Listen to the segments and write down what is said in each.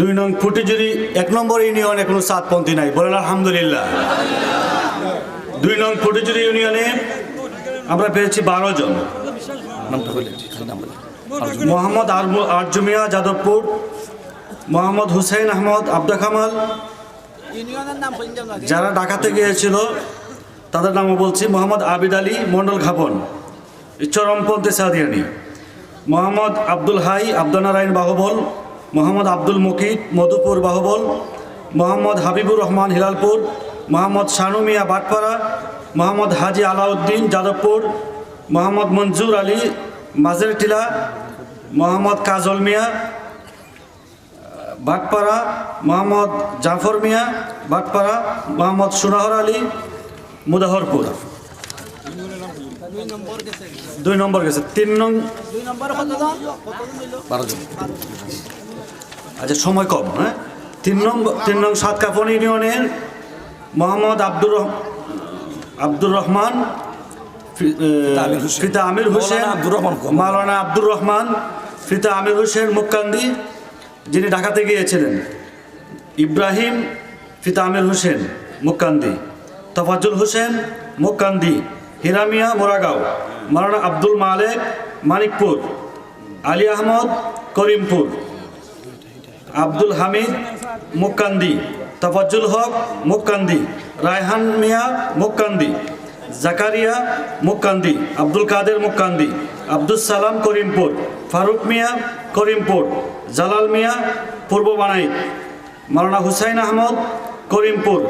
দুই নং ফুটিজুরি এক নম্বর ইউনিয়নে কোনো সাতপন্থী নাই, বলেন আলহামদুলিল্লাহ। দুই নং ফুটিজুরি ইউনিয়নে আমরা পেয়েছি বারো জন। মোহাম্মদ আরজুমিয়া যাদবপুর, মোহাম্মদ হুসেন আহমদ আব্দা কামাল। যারা ঢাকাতে গিয়েছিল, তাদের নামও বলছি, মোহাম্মদ আবিদ আলী মন্ডল খাপন চরমপন্থী সাদিয়ানি। মোহাম্মদ আব্দুল হাই আব্দুল নারায়ণ বাহুবল। মোহাম্মদ আব্দুল মুকিদ মধুপুর বাহুবল মোহাম্মদ হাবিবুর রহমান হিলালপুর মোহাম্মদ শানু মিয়া বাটপাড়া মোহাম্মদ হাজি আলাউদ্দিন যাদবপুর মোহাম্মদ মঞ্জুর আলী মাঝেরটিলা মোহাম্মদ কাজল মিয়া বাটপাড়া মোহাম্মদ জাফর মিয়া বাটপাড়া মোহাম্মদ সুনাহর আলী মুদাহরপুর। দুই নম্বর গেছে। দুই নম্বর গেছে তিন নং নম্বর কতজন কতজন দিল বারো জন। আচ্ছা সময় কম হ্যাঁ? তিন নম্বর তিন নং সাত কাপন ইউনিয়নের মোহাম্মদ আব্দুর আব্দুর রহমান। ফিতা আমির হোসেন। আব্দুর রহমান কম। মাওলানা আব্দুর রহমান ফিতা আমির হোসেন মুক্কান্দি যিনি ঢাকাতে গিয়েছিলেন। ইব্রাহিম ফিতা আমির হোসেন মুক্কান্দি। তফাজুল হোসেন মুক্কান্দি। হিরামিয়া মোরাগাঁও। মাওলানা আব্দুল মালেক মানিকপুর। আলী আহমদ করিমপুর। আব্দুল হামিদ মুক্কান্দি, তফাজ্জুল হক মুক্কান্দি, রায়হান মিয়া মুক্কান্দি, জাকারিয়া মুক্কান্দি, আব্দুল কাদের মুক্কান্দি আব্দুল সালাম করিমপুর, ফারুক মিয়া করিমপুর, জালাল মিয়া পূর্ব বানাইত মাওলানা হুসাইন আহমদ করিমপুর,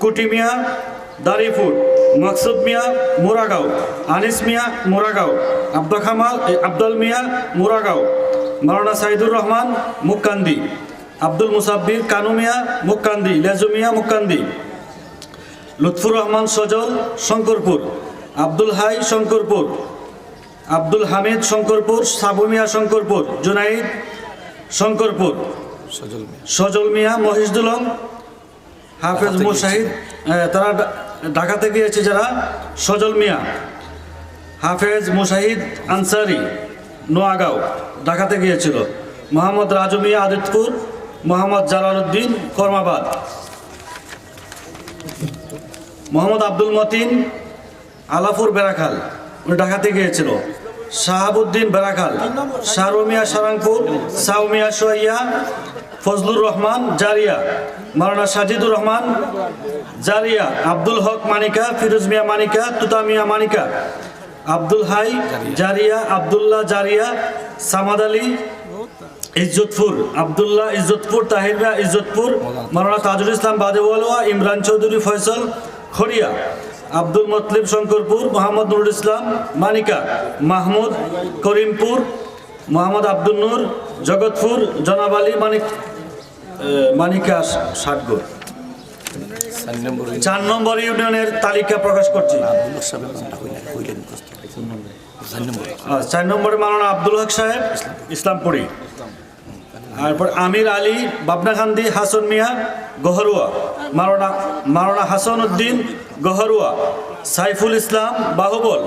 কুটি মিয়া দারিপুর মকসুদ মিয়া মুরাগাঁও, আনিস মিয়া মুরাগাঁও, আব্দুল খামাল আব্দুল মিয়া মুরাগাঁও, মাওলানা সাইদুর রহমান মুক্কান্দি। আব্দুল মুসাব্বির কানু মিয়া মুক্কান্দি লেজু মিয়া মুক্কান্দি। লুৎফুর রহমান সজল শঙ্করপুর। আব্দুল হাই শঙ্করপুর। আব্দুল হামিদ শঙ্করপুর। সাবু মিয়া শঙ্করপুর। জুনাইদ শঙ্করপুর। সজল মিয়া। সজল মিয়া মহিষদুলং হাফেজ মুশাহিদ তারা ঢাকাতে গিয়েছে যারা? সজল মিয়া। হাফেজ মুশাহিদ আনসারি নোয়াগাঁও ঢাকাতে গিয়েছিল। মোহাম্মদ রাজু মিয়া আদিতপুর। মোহাম্মদ জালালউদ্দিন কর্মাবাদ। মোহাম্মদ আব্দুল মতিন আলাপুর বেড়াখাল, উনি ঢাকাতে গিয়েছিল। শাহাবুদ্দিন বেড়াখাল, শাহরুমিয়া সারাংপুর, সাউমিয়া সোয়াইয়া ফজলুর রহমান জারিয়া মারানা সাজিদুর রহমান জারিয়া, আব্দুল হক মানিকা, ফিরোজ মিয়া মানিকা, তুতা মিয়া মানিকা, আব্দুল হাই জারিয়া, আব্দুল্লাহ জারিয়া, সামাদ আলী ইজ্জতপুর আব্দুল্লাহ ইজ্জতপুর তাহির ইজ্জতপুর মারানা তাজুল ইসলাম বাদেওয়ালোয়া ইমরান চৌধুরী ফয়সল খড়িয়া আব্দুল মতলিব শঙ্করপুর মোহাম্মদ নুরুল ইসলাম মানিকা মাহমুদ করিমপুর মোহাম্মদ আব্দুল নূর জগৎপুর জনাব আলী মানিক মানিকা ষাটগড়। চার নম্বর ইউনিয়নের তালিকা প্রকাশ করছি। চার নম্বর মাওলানা আব্দুল হক সাহেব ইসলামপুরি। তারপর আমির আলী, বাবনা বাবনাকান্দি হাসন মিয়া, গহরুয়া। মাওলানা মাওলানা হাসান উদ্দিন গহরুয়া। সাইফুল ইসলাম, বাহুবল।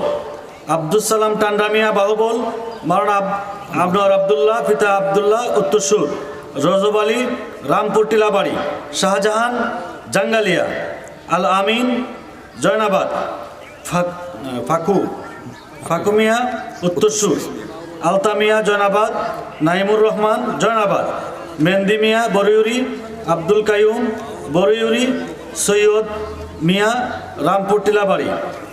আব্দুল সালাম টান্ডা মিয়া বাহুবল। মাওলানা আব- আবনার আবদুল্লাহ, পিতা আবদুল্লাহ উত্তরসুর রজব আলী, রামপুর টিলাবাড়ি। শাহজাহান, জাঙ্গালিয়া। আল আমিন, জয়নাবাদ। ফাক- ফাকু। ফাকুমিয়া উত্তরসুর আলতামিয়া জয়নাবাদ। নাইমুর রহমান, জয়নাবাদ। মেহেন্দি মিয়া বরিউরি আব্দুল কাইয়ুম বরিউরি সৈয়দ মিয়া, রামপুর টিলাবাড়ি।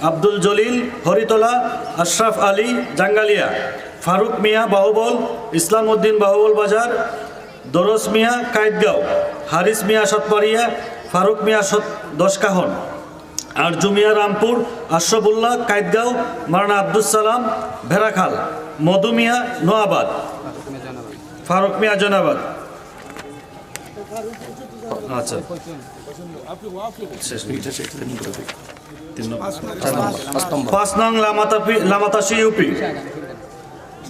আব্দুল জলিল, হরিতলা। আশরাফ আলী, জাঙ্গালিয়া। ফারুক মিয়া, বাহুবল। ইসলাম উদ্দিন বাহুবল বাজার। দরস মিয়া, কায়েতগাঁও। হারিস মিয়া সতপাড়িয়া ফারুক মিয়া সত দশকাহন। আর জুমিয়া রামপুর। আশরফুল্লাহ, কায়েতগাঁও। মারানা আব্দুল সালাম, ভেড়াখাল। মধুমিয়া নোয়াবাদ। ফারুক মিয়া জনাবাদ। আচ্ছা। পাঁচ নং। লামাতাসি ইউপি।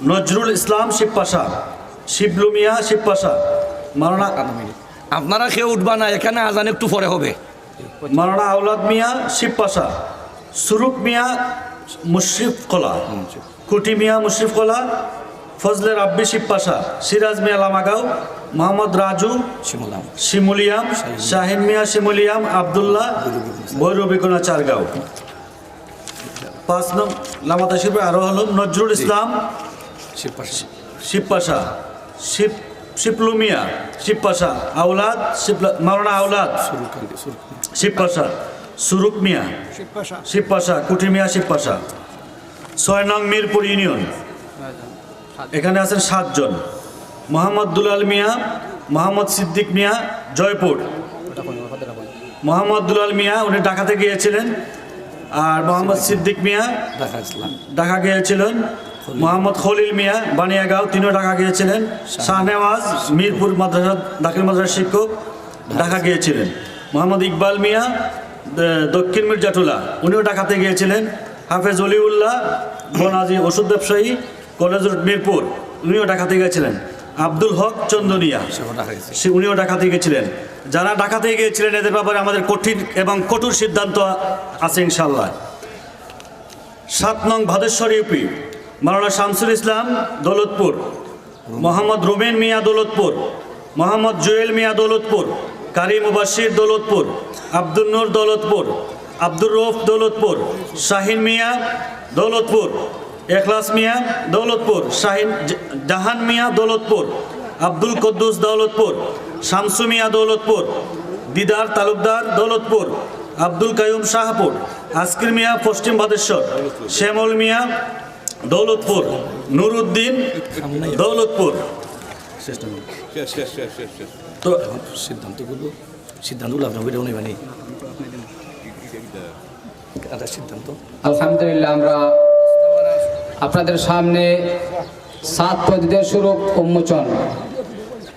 নজরুল ইসলাম শিবপাশা। শিবলুমিয়া শিবপাশা। মারানা আপনারা কেউ উঠবা না এখানে আজান একটু পরে হবে। মারানা আউলাদ মিয়া শিবপাশা। সুরুক মিয়া মুশরিফ কলা কুটি মিয়া মুশরিফ কলা ফজলে রাব্বি শিবপাশা সিরাজ মিয়া লামাগাঁও মোহাম্মদ রাজু শিমুলাম শিমুলিয়াম শাহিন। মিয়া শিমুলিয়াম আবদুল্লাহ বৈরবিকোনা চারগাঁও। পাঁচ নং লামাতা শিল্পে আরও হলো নজরুল ইসলাম শিবপাশা শিব শিপলু মিয়া শিবপাশা আউলাদ মাওলানা আউলাদ শিবপাশা সুরুক মিয়া শিবপাশা শিবপাশা কুটি মিয়া শিবপাশা ছয় নং মিরপুর ইউনিয়ন। এখানে আছেন সাতজন। মোহাম্মদ দুলাল মিয়া, মোহাম্মদ সিদ্দিক মিয়া, জয়পুর। মোহাম্মদ দুলাল মিয়া, উনি ঢাকাতে গিয়েছিলেন। আর মোহাম্মদ সিদ্দিক মিয়া, ঢাকা গিয়েছিলেন। মোহাম্মদ খলিল মিয়া, বানিয়াগাঁও, তিনিও ঢাকা গিয়েছিলেন। শাহনেওয়াজ মিরপুর মাদ্রাসা, দাখিল মাদ্রাসার শিক্ষক, ঢাকা গিয়েছিলেন। মোহাম্মদ ইকবাল মিয়া দক্ষিণ মির্জাটুলা, উনিও ঢাকাতে গিয়েছিলেন। হাফেজ অলিউল্লাহ বনাজি ওষুধ ব্যবসায়ী, কলেজ রোড মিরপুর, উনিও ঢাকাতে গেছিলেন। আব্দুল হক চন্দনিয়া, সে উনিও ডাকাতে গেছিলেন। যারা ডাকাতে গিয়েছিলেন, এদের ব্যাপারে আমাদের কঠিন এবং কঠোর সিদ্ধান্ত আছে ইনশাল্লাহ সাত নং ভাদেশ্বর ইউপি, মাওলানা শামসুল ইসলাম, দৌলতপুর। মোহাম্মদ রুমেন মিয়া, দৌলতপুর। মোহাম্মদ জুয়েল মিয়া, দৌলতপুর। কারি মুবাসির দৌলতপুর। আব্দুল নূর, দৌলতপুর। আব্দুর রৌফ দৌলতপুর শাহিন মিয়া দৌলতপুর এখলাস মিয়া দৌলতপুর শাহিন জাহান মিয়া দৌলতপুর আব্দুল কদ্দুস দৌলতপুর শামসু মিয়া দৌলতপুর দিদার তালুকদার দৌলতপুর আব্দুল কায়ুম শাহপুর আসকির মিয়া পশ্চিম ভাদেশ্বর শ্যামল মিয়া দৌলতপুর নুরুদ্দিন দৌলতপুর। তো এখন সিদ্ধান্তগুলো সিদ্ধান্তগুলো আপনার মানে সিদ্ধান্ত আলহামদুলিল্লাহ আমরা আপনাদের সামনে সাত পদ্ধতির স্বরূপ উন্মোচন।